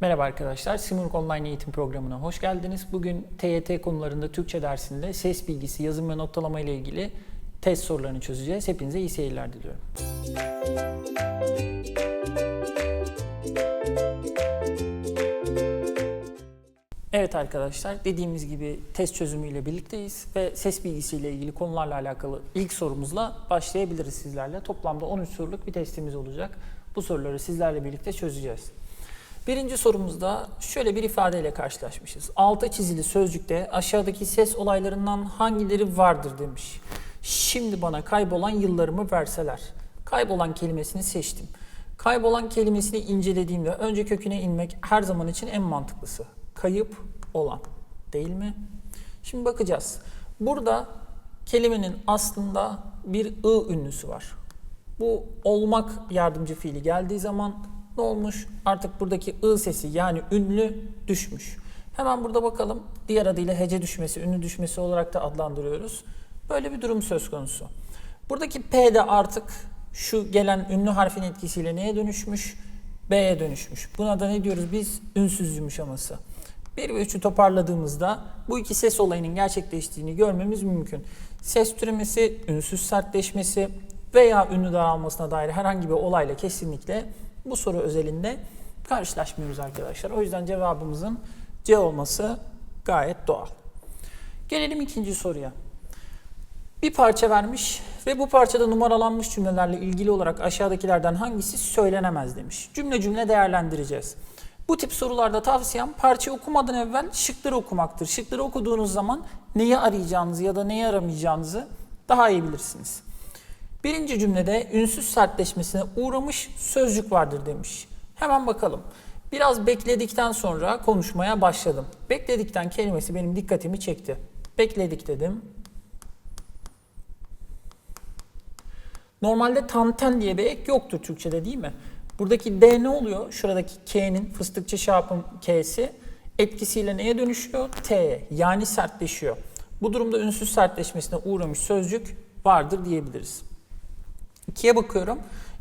Merhaba arkadaşlar, Simurg Online eğitim programına hoş geldiniz. Bugün TYT konularında Türkçe dersinde ses bilgisi, yazım ve noktalama ile ilgili test sorularını çözeceğiz. Hepinize iyi seyirler diliyorum. Evet arkadaşlar, dediğimiz gibi test çözümüyle birlikteyiz ve ses bilgisiyle ilgili konularla alakalı ilk sorumuzla başlayabiliriz sizlerle. Toplamda 13 soruluk bir testimiz olacak. Bu soruları sizlerle birlikte çözeceğiz. Birinci sorumuzda şöyle bir ifadeyle karşılaşmışız. Altı çizili sözcükte aşağıdaki ses olaylarından hangileri vardır demiş. Şimdi bana kaybolan yıllarımı verseler. Kaybolan kelimesini seçtim. Kaybolan kelimesini incelediğimde önce köküne inmek her zaman için en mantıklısı. Kayıp olan değil mi? Şimdi bakacağız. Burada kelimenin aslında bir ı ünlüsü var. Bu olmak yardımcı fiili geldiği zaman ne olmuş? Artık buradaki ı sesi yani ünlü düşmüş. Hemen burada bakalım. Diğer adıyla hece düşmesi, ünlü düşmesi olarak da adlandırıyoruz. Böyle bir durum söz konusu. Buradaki P de artık şu gelen ünlü harfin etkisiyle neye dönüşmüş? B'ye dönüşmüş. Buna da ne diyoruz biz? Ünsüz yumuşaması. 1 ve 3'ü toparladığımızda bu iki ses olayının gerçekleştiğini görmemiz mümkün. Ses türemesi, ünsüz sertleşmesi veya ünlü daralmasına dair herhangi bir olayla kesinlikle bu soru özelinde karşılaşmıyoruz arkadaşlar. O yüzden cevabımızın C olması gayet doğal. Gelelim ikinci soruya. Bir parça vermiş ve bu parçada numaralanmış cümlelerle ilgili olarak aşağıdakilerden hangisi söylenemez demiş. Cümle cümle değerlendireceğiz. Bu tip sorularda tavsiyem parçayı okumadan evvel şıkları okumaktır. Şıkları okuduğunuz zaman neyi arayacağınızı ya da neyi aramayacağınızı daha iyi bilirsiniz. Birinci cümlede ünsüz sertleşmesine uğramış sözcük vardır demiş. Hemen bakalım. Biraz bekledikten sonra konuşmaya başladım. Bekledikten kelimesi benim dikkatimi çekti. Bekledik dedim. Normalde tanten diye bir ek yoktur Türkçe'de değil mi? Buradaki D ne oluyor? Şuradaki K'nin fıstıkçı şapın K'si etkisiyle neye dönüşüyor? T'ye yani sertleşiyor. Bu durumda ünsüz sertleşmesine uğramış sözcük vardır diyebiliriz. İkiye bakıyorum.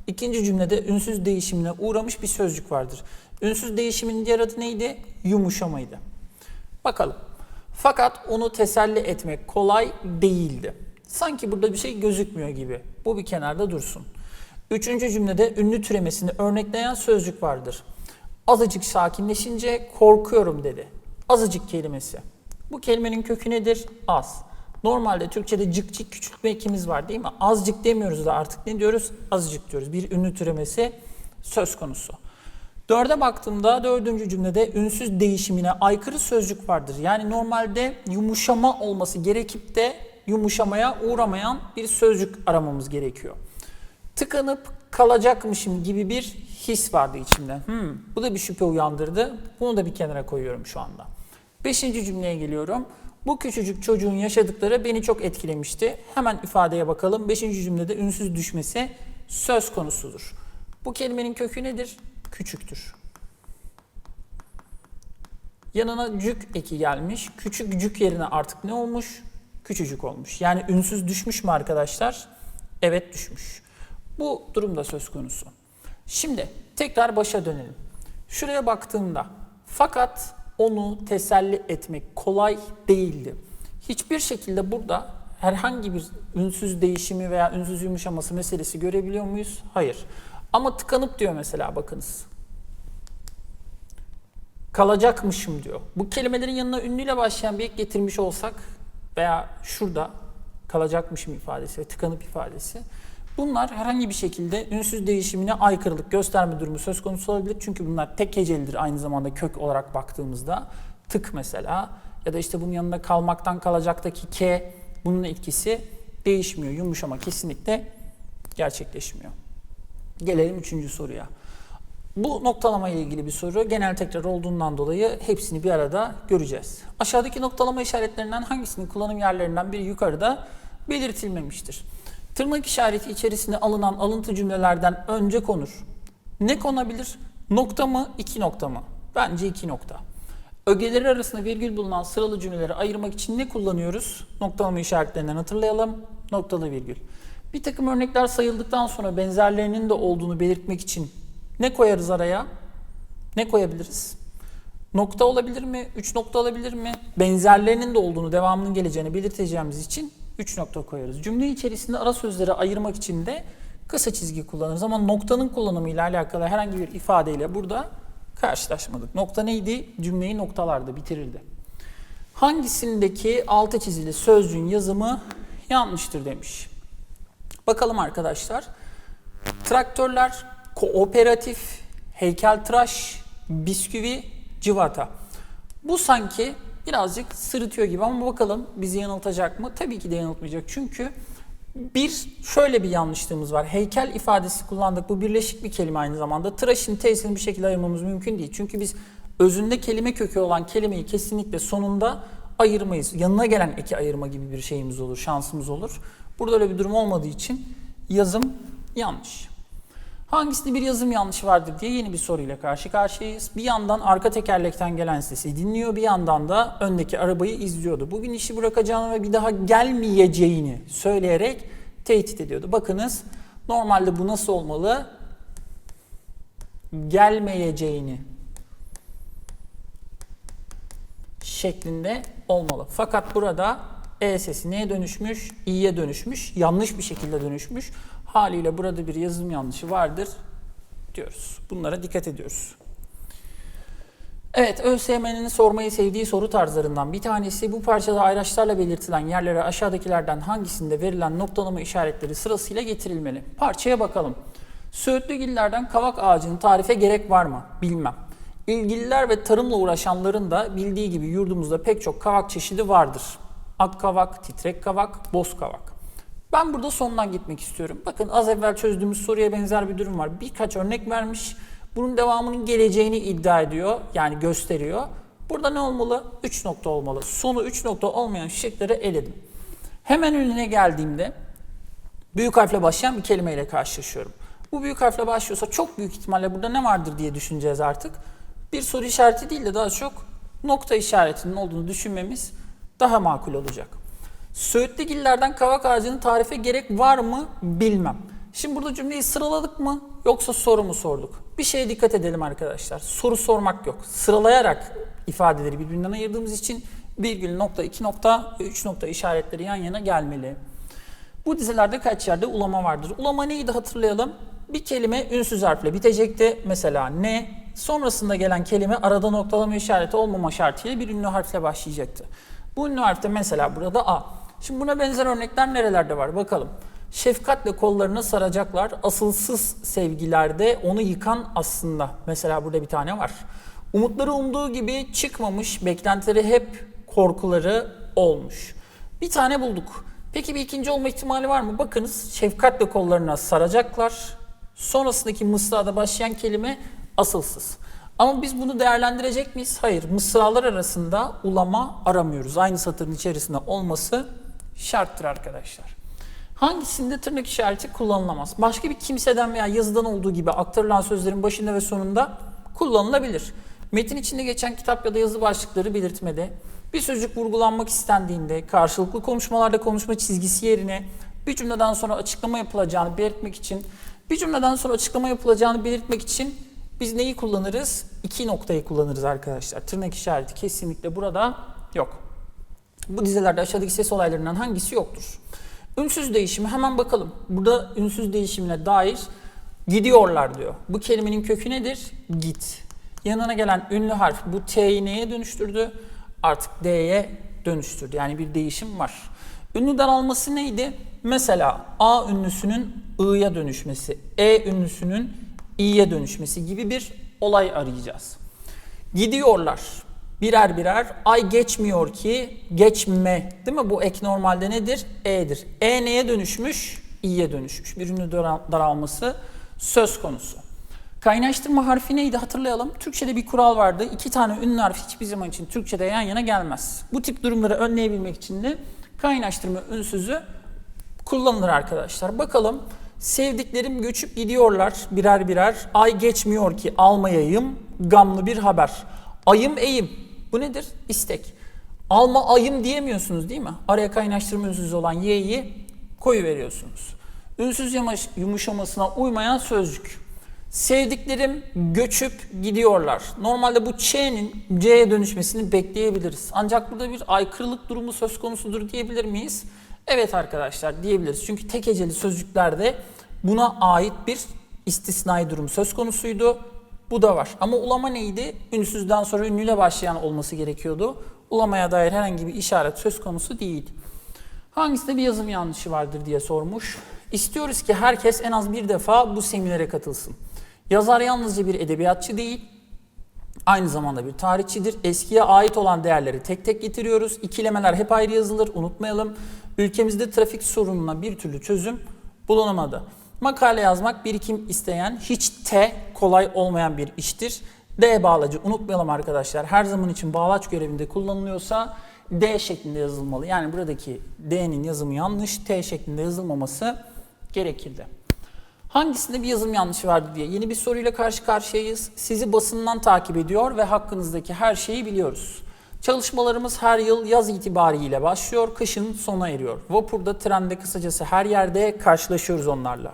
İkinci cümlede ünsüz değişimine uğramış bir sözcük vardır. Ünsüz değişimin diğer adı neydi? Yumuşamaydı. Bakalım. Fakat onu teselli etmek kolay değildi. Sanki burada bir şey gözükmüyor gibi. Bu bir kenarda dursun. Üçüncü cümlede ünlü türemesini örnekleyen sözcük vardır. Azıcık sakinleşince korkuyorum dedi. Azıcık kelimesi. Bu kelimenin kökü nedir? Az. Normalde Türkçe'de cık cık küçültme ekimiz var değil mi? Azıcık demiyoruz da artık ne diyoruz? Azıcık diyoruz. Bir ünlü türemesi söz konusu. Dörde baktığımda dördüncü cümlede ünsüz değişimine aykırı sözcük vardır. Yani normalde yumuşama olması gerekip de yumuşamaya uğramayan bir sözcük aramamız gerekiyor. Tıkanıp kalacakmışım gibi bir his vardı içimde. Hmm, bu da bir şüphe uyandırdı. Bunu da bir kenara koyuyorum şu anda. Beşinci cümleye geliyorum. Bu küçücük çocuğun yaşadıkları beni çok etkilemişti. Hemen ifadeye bakalım. Beşinci cümlede ünsüz düşmesi söz konusudur. Bu kelimenin kökü nedir? Küçüktür. Yanına cük eki gelmiş. Küçük cük yerine artık ne olmuş? Küçücük olmuş. Yani ünsüz düşmüş mü arkadaşlar? Evet düşmüş. Bu durumda söz konusu. Şimdi tekrar başa dönelim. Şuraya baktığımda fakat onu teselli etmek kolay değildi. Hiçbir şekilde burada herhangi bir ünsüz değişimi veya ünsüz yumuşaması meselesi görebiliyor muyuz? Hayır. Ama tıkanıp diyor mesela bakınız. Kalacakmışım diyor. Bu kelimelerin yanına ünlüyle başlayan bir ek getirmiş olsak veya şurada kalacakmışım ifadesi ve tıkanıp ifadesi. Bunlar herhangi bir şekilde ünsüz değişimine aykırılık gösterme durumu söz konusu olabilir. Çünkü bunlar tek hecelidir aynı zamanda kök olarak baktığımızda. Tık mesela ya da işte bunun yanında kalmaktan kalacaktaki K bunun etkisi değişmiyor. Yumuşama kesinlikle gerçekleşmiyor. Gelelim üçüncü soruya. Bu noktalama ile ilgili bir soru. Genel tekrar olduğundan dolayı hepsini bir arada göreceğiz. Aşağıdaki noktalama işaretlerinden hangisinin kullanım yerlerinden biri yukarıda belirtilmemiştir? Tırnak işareti içerisinde alınan alıntı cümlelerden önce konur. Ne konabilir? Nokta mı, iki nokta mı? Bence iki nokta. Ögeleri arasında virgül bulunan sıralı cümleleri ayırmak için ne kullanıyoruz? Noktalama işaretlerinden hatırlayalım. Noktalı virgül. Bir takım örnekler sayıldıktan sonra benzerlerinin de olduğunu belirtmek için ne koyarız araya? Ne koyabiliriz? Nokta olabilir mi? 3 nokta olabilir mi? Benzerlerinin de olduğunu, devamının geleceğini belirteceğimiz için 3 nokta koyarız. Cümle içerisinde ara sözleri ayırmak için de kısa çizgi kullanırız ama noktanın kullanımıyla alakalı herhangi bir ifadeyle burada karşılaşmadık. Nokta neydi? Cümleyi noktalarda bitirirdi. Hangisindeki altı çizili sözcüğün yazımı yanlıştır demiş. Bakalım arkadaşlar. Traktörler, kooperatif, heykeltıraş, bisküvi, civata. Bu sanki birazcık sırıtıyor gibi ama bakalım bizi yanıltacak mı? Tabii ki de yanıltmayacak. Çünkü bir şöyle bir yanlışlığımız var. Heykel ifadesi kullandık. Bu birleşik bir kelime aynı zamanda. Tıraşın T'sini bir şekilde ayırmamız mümkün değil. Çünkü biz özünde kelime kökü olan kelimeyi kesinlikle sonunda ayırmayız. Yanına gelen eki ayırma gibi bir şeyimiz olur, şansımız olur. Burada öyle bir durum olmadığı için yazım yanlış. Hangisinde bir yazım yanlışı vardır diye yeni bir soruyla karşı karşıyayız. Bir yandan arka tekerlekten gelen sesi dinliyor, bir yandan da öndeki arabayı izliyordu. Bugün işi bırakacağını ve bir daha gelmeyeceğini söyleyerek tehdit ediyordu. Bakınız normalde bu nasıl olmalı? Gelmeyeceğini şeklinde olmalı. Fakat burada E sesi neye dönüşmüş? İ'ye dönüşmüş. Yanlış bir şekilde dönüşmüş. Haliyle burada bir yazım yanlışı vardır diyoruz. Bunlara dikkat ediyoruz. Evet, ÖSYM'nin sormayı sevdiği soru tarzlarından bir tanesi bu parçada ayraçlarla belirtilen yerlere aşağıdakilerden hangisinde verilen noktalama işaretleri sırasıyla getirilmeli? Parçaya bakalım. Söğütlügillerden kavak ağacının tarife gerek var mı? Bilmem. İlgililer ve tarımla uğraşanların da bildiği gibi yurdumuzda pek çok kavak çeşidi vardır. Ak kavak, titrek kavak, boz kavak. Ben burada sondan gitmek istiyorum. Bakın az evvel çözdüğümüz soruya benzer bir durum var. Birkaç örnek vermiş. Bunun devamının geleceğini iddia ediyor. Yani gösteriyor. Burada ne olmalı? 3 nokta olmalı. Sonu 3 nokta olmayan şıkları eledim. Hemen önüne geldiğimde büyük harfle başlayan bir kelimeyle karşılaşıyorum. Bu büyük harfle başlıyorsa çok büyük ihtimalle burada ne vardır diye düşüneceğiz artık. Bir soru işareti değil de daha çok nokta işaretinin olduğunu düşünmemiz daha makul olacak. Söğütlügillerden kavak ağacının tarife gerek var mı bilmem. Şimdi burada cümleyi sıraladık mı yoksa soru mu sorduk? Bir şeye dikkat edelim arkadaşlar. Soru sormak yok. Sıralayarak ifadeleri birbirinden ayırdığımız için virgül nokta, iki nokta üç nokta işaretleri yan yana gelmeli. Bu dizelerde kaç yerde ulama vardır? Ulama neydi hatırlayalım. Bir kelime ünsüz harfle bitecekti. Mesela ne? Sonrasında gelen kelime arada noktalama işareti olmama şartıyla bir ünlü harfle başlayacaktı. Bu ünlü harfte mesela burada A. Şimdi buna benzer örnekler nerelerde var bakalım. Şefkatle kollarını saracaklar. Asılsız sevgilerde onu yıkan aslında. Mesela burada bir tane var. Umutları umduğu gibi çıkmamış. Beklentileri hep korkuları olmuş. Bir tane bulduk. Peki bir ikinci olma ihtimali var mı? Bakınız şefkatle kollarına saracaklar. Sonrasındaki mısrada başlayan kelime asılsız. Ama biz bunu değerlendirecek miyiz? Hayır. Mısralar arasında ulama aramıyoruz. Aynı satırın içerisinde olması şarttır arkadaşlar. Hangisinde tırnak işareti kullanılamaz? Başka bir kimseden veya yazıdan olduğu gibi aktarılan sözlerin başında ve sonunda kullanılabilir. Metin içinde geçen kitap ya da yazı başlıkları belirtmede, bir sözcük vurgulanmak istendiğinde, karşılıklı konuşmalarda konuşma çizgisi yerine bir cümleden sonra açıklama yapılacağını belirtmek için, bir cümleden sonra açıklama yapılacağını belirtmek için biz neyi kullanırız? İki noktayı kullanırız arkadaşlar. Tırnak işareti kesinlikle burada yok. Bu dizelerde aşağıdaki ses olaylarından hangisi yoktur? Ünsüz değişimi hemen bakalım. Burada ünsüz değişimine dair gidiyorlar diyor. Bu kelimenin kökü nedir? Git. Yanına gelen ünlü harf bu T'yi neye dönüştürdü? Artık D'ye dönüştürdü. Yani bir değişim var. Ünlü daralması neydi? Mesela A ünlüsünün I'ya dönüşmesi, E ünlüsünün İ'ye dönüşmesi gibi bir olay arayacağız. Gidiyorlar birer birer ay geçmiyor ki geçme değil mi? Bu ek normalde nedir? E'dir. E neye dönüşmüş? İ'ye dönüşmüş. Bir ünlü daralması söz konusu. Kaynaştırma harfi neydi hatırlayalım. Türkçe'de bir kural vardı. İki tane ünlü harf hiçbir zaman için Türkçe'de yan yana gelmez. Bu tip durumları önleyebilmek için de kaynaştırma ünsüzü kullanılır arkadaşlar. Bakalım sevdiklerim göçüp gidiyorlar birer birer. Ay geçmiyor ki almayayım gamlı bir haber. Ayım eğim. Bu nedir? İstek. Alma ayım diyemiyorsunuz değil mi? Araya kaynaştırma ünsüz olan y'yi koyu veriyorsunuz. Ünsüz yumuş, yumuşamasına uymayan sözcük. Sevdiklerim göçüp gidiyorlar. Normalde bu Ç'nin C'ye dönüşmesini bekleyebiliriz. Ancak burada bir aykırılık durumu söz konusudur diyebilir miyiz? Evet arkadaşlar diyebiliriz. Çünkü tek heceli sözcüklerde buna ait bir istisnai durum söz konusuydu. Bu da var. Ama ulama neydi? Ünsüzden sonra ünlüyle başlayan olması gerekiyordu. Ulamaya dair herhangi bir işaret söz konusu değil. Hangisinde bir yazım yanlışı vardır diye sormuş. İstiyoruz ki herkes en az bir defa bu seminere katılsın. Yazar yalnızca bir edebiyatçı değil, aynı zamanda bir tarihçidir. Eskiye ait olan değerleri tek tek getiriyoruz. İkilemeler hep ayrı yazılır, unutmayalım. Ülkemizde trafik sorununa bir türlü çözüm bulunamadı. Makale yazmak birikim isteyen, hiç T kolay olmayan bir iştir. D bağlacı unutmayalım arkadaşlar. Her zaman için bağlaç görevinde kullanılıyorsa D şeklinde yazılmalı. Yani buradaki D'nin yazımı yanlış, T şeklinde yazılmaması gerekirdi. Hangisinde bir yazım yanlışı vardı diye yeni bir soruyla karşı karşıyayız. Sizi basından takip ediyor ve hakkınızdaki her şeyi biliyoruz. Çalışmalarımız her yıl yaz itibariyle başlıyor, kışın sona eriyor. Vapurda, trende, kısacası her yerde karşılaşıyoruz onlarla.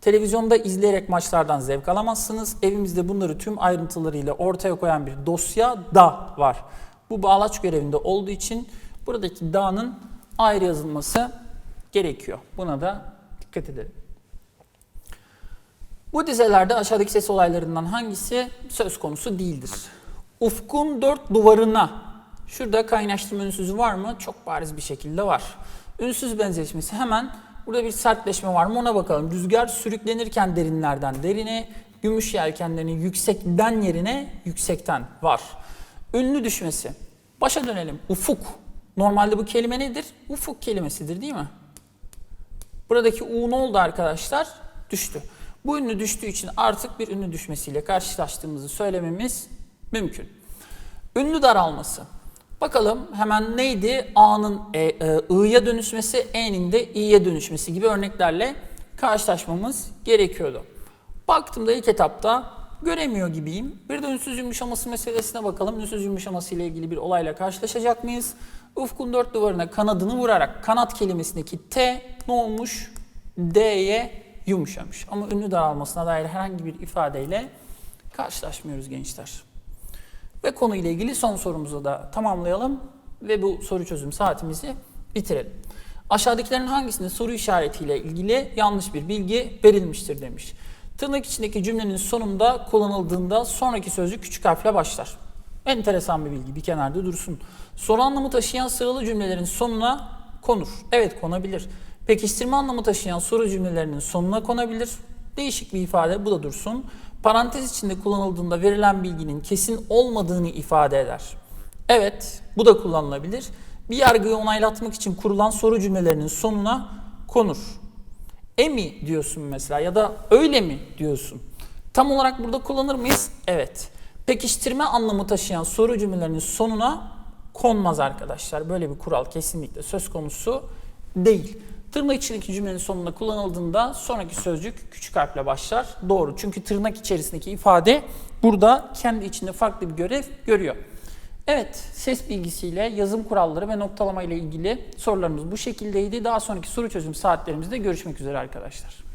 Televizyonda izleyerek maçlardan zevk alamazsınız. Evimizde bunları tüm ayrıntılarıyla ortaya koyan bir dosya da var. Bu bağlaç görevinde olduğu için buradaki da'nın ayrı yazılması gerekiyor. Buna da dikkat edelim. Bu dizelerde aşağıdaki ses olaylarından hangisi söz konusu değildir? Ufkun dört duvarına. Şurada kaynaştırma ünsüzü var mı? Çok bariz bir şekilde var. Ünsüz benzeşmesi hemen burada bir sertleşme var mı ona bakalım. Rüzgar sürüklenirken derinlerden derine, gümüş yelkenlerinin yüksekten yerine yüksekten var. Ünlü düşmesi. Başa dönelim. Ufuk. Normalde bu kelime nedir? Ufuk kelimesidir değil mi? Buradaki U ne oldu arkadaşlar? Düştü. Bu ünlü düştüğü için artık bir ünlü düşmesiyle karşılaştığımızı söylememiz mümkün. Ünlü daralması. Bakalım hemen neydi? A'nın e, e, dönüşmesi, E'nin de İ'ye dönüşmesi gibi örneklerle karşılaşmamız gerekiyordu. Baktığımda ilk etapta göremiyor gibiyim. Bir de ünsüz yumuşaması meselesine bakalım. Ünsüz yumuşaması ile ilgili bir olayla karşılaşacak mıyız? Ufkun dört duvarına kanadını vurarak kanat kelimesindeki T ne olmuş? D'ye yumuşamış. Ama ünlü daralmasına dair herhangi bir ifadeyle karşılaşmıyoruz gençler. Ve konuyla ilgili son sorumuzu da tamamlayalım ve bu soru çözüm saatimizi bitirelim. Aşağıdakilerin hangisinde soru işaretiyle ilgili yanlış bir bilgi verilmiştir demiş. Tırnak içindeki cümlenin sonunda kullanıldığında sonraki sözcük küçük harfle başlar. Enteresan bir bilgi bir kenarda dursun. Soru anlamı taşıyan sıralı cümlelerin sonuna konur. Evet konabilir. Pekiştirme anlamı taşıyan soru cümlelerinin sonuna konabilir. Değişik bir ifade bu da dursun. Parantez içinde kullanıldığında verilen bilginin kesin olmadığını ifade eder. Evet bu da kullanılabilir. Bir yargıyı onaylatmak için kurulan soru cümlelerinin sonuna konur. E mi diyorsun mesela ya da öyle mi diyorsun. Tam olarak burada kullanır mıyız? Evet. Pekiştirme anlamı taşıyan soru cümlelerinin sonuna konmaz arkadaşlar. Böyle bir kural kesinlikle söz konusu değil. Tırnak içindeki cümlenin sonunda kullanıldığında sonraki sözcük küçük harfle başlar. Doğru. Çünkü tırnak içerisindeki ifade burada kendi içinde farklı bir görev görüyor. Evet, ses bilgisiyle yazım kuralları ve noktalama ile ilgili sorularımız bu şekildeydi. Daha sonraki soru çözüm saatlerimizde görüşmek üzere arkadaşlar.